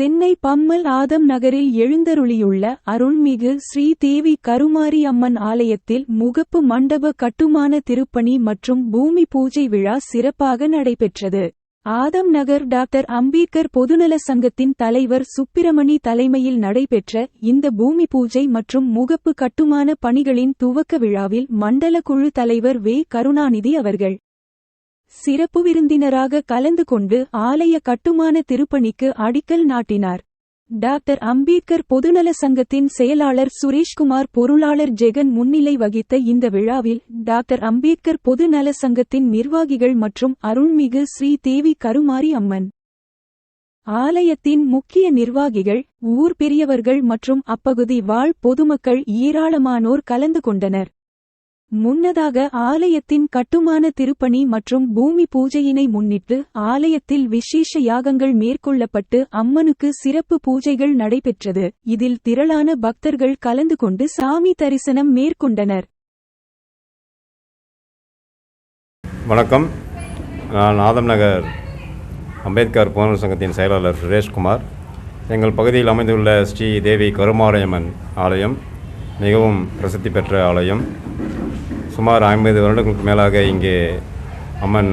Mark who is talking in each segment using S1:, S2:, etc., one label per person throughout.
S1: சென்னை பம்மல் ஆதம் நகரில் எழுந்தருளியுள்ள அருள்மிகு ஸ்ரீ தேவி கருமாரி அம்மன் ஆலயத்தில் முகப்பு மண்டப கட்டுமான திருப்பணி மற்றும் பூமி பூஜை விழா சிறப்பாக நடைபெற்றது. ஆதம் நகர் டாக்டர் அம்பேத்கர் பொதுநல சங்கத்தின் தலைவர் சுப்பிரமணி தலைமையில் நடைபெற்ற இந்த பூமி பூஜை மற்றும் முகப்பு கட்டுமான பணிகளின் துவக்க விழாவில் மண்டல குழு தலைவர் வே. கருணாநிதி அவர்கள் சிறப்பு விருந்தினராக கலந்து கொண்டு ஆலய கட்டுமான திருப்பணிக்கு அடிக்கல் நாட்டினார். டாக்டர் அம்பேத்கர் பொதுநல சங்கத்தின் செயலாளர் சுரேஷ்குமார் பொருளாளர் ஜெகன் முன்னிலை வகித்த இந்த விழாவில் டாக்டர் அம்பேத்கர் பொதுநல சங்கத்தின் நிர்வாகிகள் மற்றும் அருள்மிகு ஸ்ரீ தேவி கருமாரி அம்மன். ஆலயத்தின் முக்கிய நிர்வாகிகள் ஊர் பெரியவர்கள் மற்றும் அப்பகுதி வாழ் பொதுமக்கள் ஏராளமானோர் கலந்து கொண்டனர். முன்னதாக ஆலயத்தின் கட்டுமான திருப்பணி மற்றும் பூமி பூஜையினை முன்னிட்டு ஆலயத்தில் விசேஷ யாகங்கள் மேற்கொள்ளப்பட்டு அம்மனுக்கு சிறப்பு பூஜைகள் நடைபெற்றது. இதில் திரளான பக்தர்கள் கலந்து கொண்டு சாமி தரிசனம் மேற்கொண்டனர்.
S2: வணக்கம். நான் ஆதம் நகர் அம்பேத்கர் புனர் சங்கத்தின் செயலாளர் சுரேஷ்குமார். எங்கள் பகுதியில் அமைந்துள்ள ஸ்ரீ தேவி கருமாரியம்மன் ஆலயம் மிகவும் பிரசித்தி பெற்ற ஆலயம். சுமார் ஐம்பது வருடங்களுக்கு மேலாக இங்கே அம்மன்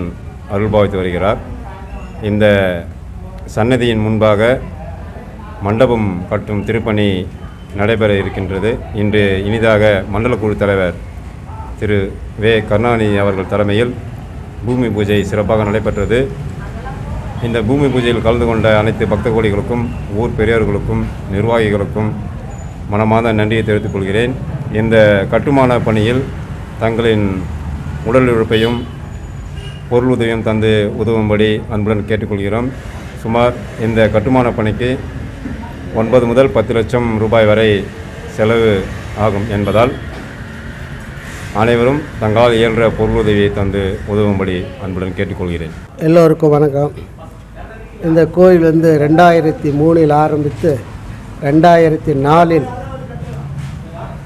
S2: அருள் பாவித்து வருகிறார். இந்த சன்னதியின் முன்பாக மண்டபம் கட்டும் திருப்பணி நடைபெற இருக்கின்றது. இன்று இனிதாக மண்டலக்குழு தலைவர் திரு வே. கருணாநிதி அவர்கள் தலைமையில் பூமி பூஜை சிறப்பாக நடைபெற்றது. இந்த பூமி பூஜையில் கலந்து கொண்ட அனைத்து பக்த கோடிகளுக்கும் ஊர் பெரியவர்களுக்கும் நிர்வாகிகளுக்கும் மனமார்ந்த நன்றியை தெரிவித்துக் கொள்கிறேன். இந்த கட்டுமான பணியில் தங்களின் உடல் உழைப்பையும் பொருள் உதவியும் தந்து உதவும்படி அன்புடன் கேட்டுக்கொள்கிறோம். சுமார் இந்த கட்டுமான பணிக்கு ஒன்பது முதல் பத்து லட்சம் ரூபாய் வரை செலவு ஆகும் என்பதால் அனைவரும் தங்களால் இயன்ற பொருளுதவியை தந்து உதவும்படி அன்புடன் கேட்டுக்கொள்கிறேன்.
S3: எல்லோருக்கும் வணக்கம். இந்த கோயில் வந்து ரெண்டாயிரத்தி மூணில் ஆரம்பித்து ரெண்டாயிரத்தி நாலில்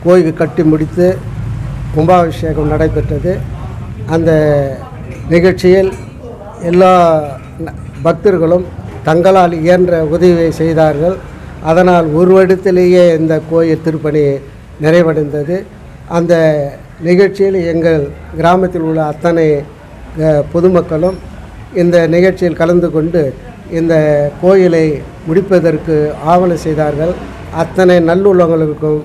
S3: கோயில் கட்டி முடித்து கும்பாபிஷேகம் நடைபெற்றது. அந்த நிகழ்ச்சியில் எல்லா பக்தர்களும் தங்களால் இயன்ற உதவியை செய்தார்கள். அதனால் ஒரு வருடத்திலேயே இந்த கோயில் திருப்பணி நிறைவடைந்தது. அந்த நிகழ்ச்சியில் எங்கள் கிராமத்தில் உள்ள அத்தனை பொதுமக்களும் இந்த நிகழ்ச்சியில் கலந்து கொண்டு இந்த கோயிலை முடிப்பதற்கு ஆவணம் செய்தார்கள். அத்தனை நல்லுள்ளவங்களுக்கும்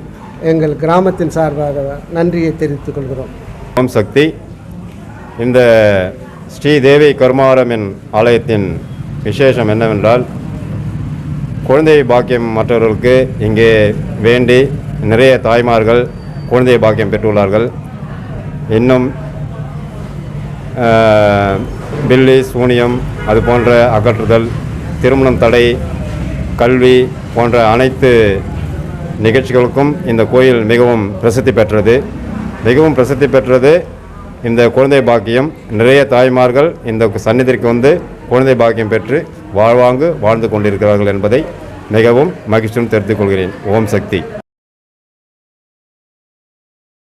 S3: எங்கள் கிராமத்தின் சார்பாக நன்றியை தெரிவித்துக் கொள்கிறோம்.
S2: ஓம் சக்தி. இந்த ஸ்ரீ தேவி கருமாரமின் ஆலயத்தின் விசேஷம் என்னவென்றால் குழந்தை பாக்கியம் மற்றவர்களுக்கு இங்கே வேண்டி நிறைய தாய்மார்கள் குழந்தை பாக்கியம் பெற்றுள்ளார்கள். இன்னும் பில்லி சூனியம் அது போன்ற அகற்றுதல் திருமணம் தடை கல்வி போன்ற அனைத்து நிகழ்ச்சிகளுக்கும் இந்த கோயில் மிகவும் பிரசித்தி பெற்றது. மிகவும் பிரசித்தி பெற்றது இந்த குழந்தை பாக்கியம். நிறைய தாய்மார்கள் இந்த சந்நிதிக்கு வந்து குழந்தை பாக்கியம் பெற்று வாழ்வாங்கு வாழ்ந்து கொண்டிருக்கிறார்கள் என்பதை மிகவும் மகிழ்ச்சியும் தெரிவித்துக் கொள்கிறேன். ஓம் சக்தி.